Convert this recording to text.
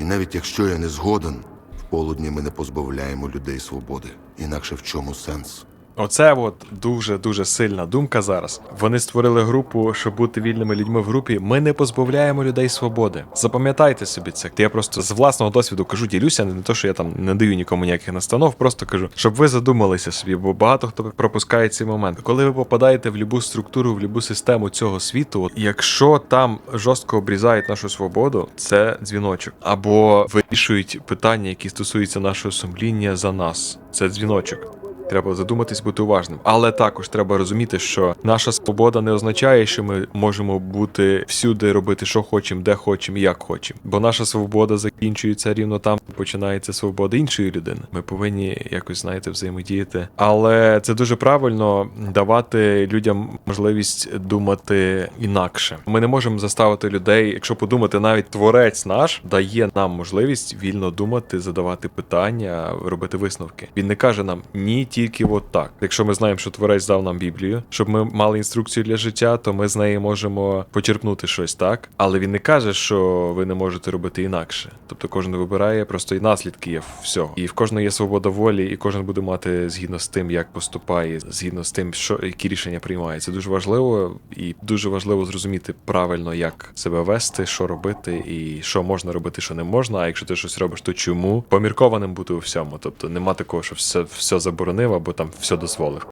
І навіть якщо я не згоден, в полудні ми не позбавляємо людей свободи. Інакше в чому сенс? Оце от дуже дуже сильна думка зараз. Вони створили групу, щоб бути вільними людьми в групі. Ми не позбавляємо людей свободи. Запам'ятайте собі це. Я просто з власного досвіду кажу, ділюся, не то, що я там не даю нікому ніяких настанов, просто кажу, щоб ви задумалися собі, бо багато хто пропускає цей момент. Коли ви попадаєте в любу структуру, в любу систему цього світу, от, якщо там жорстко обрізають нашу свободу, це дзвіночок. Або вирішують питання, які стосуються нашого сумління за нас. Це дзвіночок. Треба задуматись, бути уважним. Але також треба розуміти, що наша свобода не означає, що ми можемо бути всюди, робити, що хочемо, де хочемо як хочемо. Бо наша свобода закінчується рівно там, починається свобода іншої людини. Ми повинні якось, знаєте, взаємодіяти. Але це дуже правильно давати людям можливість думати інакше. Ми не можемо заставити людей, якщо подумати, навіть творець наш дає нам можливість вільно думати, задавати питання, робити висновки. Він не каже нам ні, тільки от так. Якщо ми знаємо, що творець дав нам Біблію, щоб ми мали інструкцію для життя, то ми з неї можемо почерпнути щось так. Але він не каже, що ви не можете робити інакше. Тобто кожен вибирає, просто і наслідки є всього. І в кожного є свобода волі, і кожен буде мати згідно з тим, як поступає, згідно з тим, що які рішення приймає. Це дуже важливо, і дуже важливо зрозуміти правильно, як себе вести, що робити, і що можна робити, що не можна. А якщо ти щось робиш, то чому поміркованим бути у всьому. Тобто нема такого, що все, все заборонив або там все дозволив.